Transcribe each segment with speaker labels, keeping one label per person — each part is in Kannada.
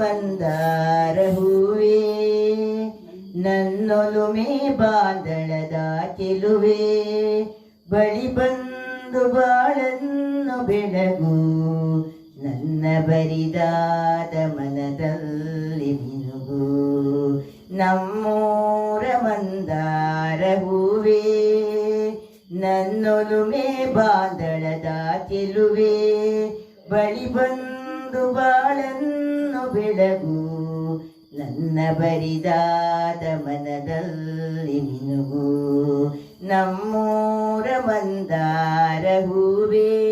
Speaker 1: ಮಂದಾರ ಹೂವೇ ನನ್ನೊಲುಮೆ ಬಾಂದಳದ ಕೆಲುವೆ ಬಳಿ ಬಂದು ಬಾಳನ್ನು ಬೆಳಗು ನನ್ನ ಬರಿದಾದ ಮನದಲ್ಲಿ ಮಿನುಗು ನಮ್ಮೂರ ಮಂದಾರ ಹೂವೇ ನನ್ನೊಲುಮೆ ಬಾಂದಳದ ಚೆಲುವೆ ಬಳಿ ಬಂದು ಬಾಳನ್ನು ಬೆಳಗು ನನ್ನ ಬರಿದಾದ ಮನದಲ್ಲಿ ಮಿನುಗು ನಮ್ಮೂರ ಮಂದಾರ ಹೂವೇ.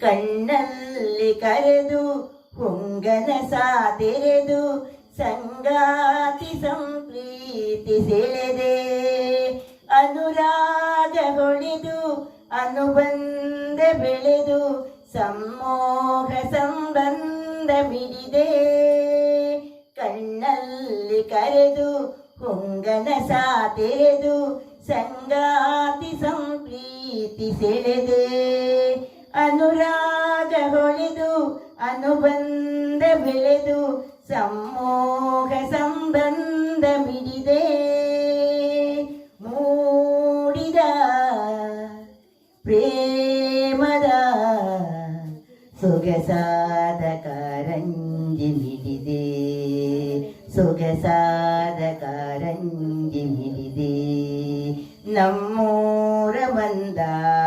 Speaker 1: ಕಣ್ಣಲ್ಲಿ ಕರೆದು ಹೊಂಗನ ಸಾತೆರೆದು ಸಂಗಾತಿ ಸಂಪ್ರೀತಿ ಸೆಳೆದೆ. ಅನುರಾಗ ಹೊಳೆದು ಅನುಬಂಧ ಬೆಳೆದು ಸಮ್ಮೋಹ ಸಂಬಂಧ ಮಿಡಿದೆ ಕಣ್ಣಲ್ಲಿ ಕರೆದು ಹೊಂಗನ ಸಾತೆರೆದು ಸಂಗಾತಿ ಸಂಪ್ರೀತಿ ಸೆಳೆದೆ ಅನುರಾಗ ಹೊಳೆದು ಅನುಬಂಧ ಬೆಳೆದು ಸಮ್ಮೋಹ ಸಂಬಂಧ ಮಿಡಿದೆ ಮೂಡಿದ ಪ್ರೇಮದ ಸೊಗಸಾದ ಕಾರಂಜಿ ಮಿಡಿದೆ ಸೊಗಸಾದ ಕಾರಂಜಿ ಮಿಡಿದೆ ನಮ್ಮೂರ ಮಂದಾರ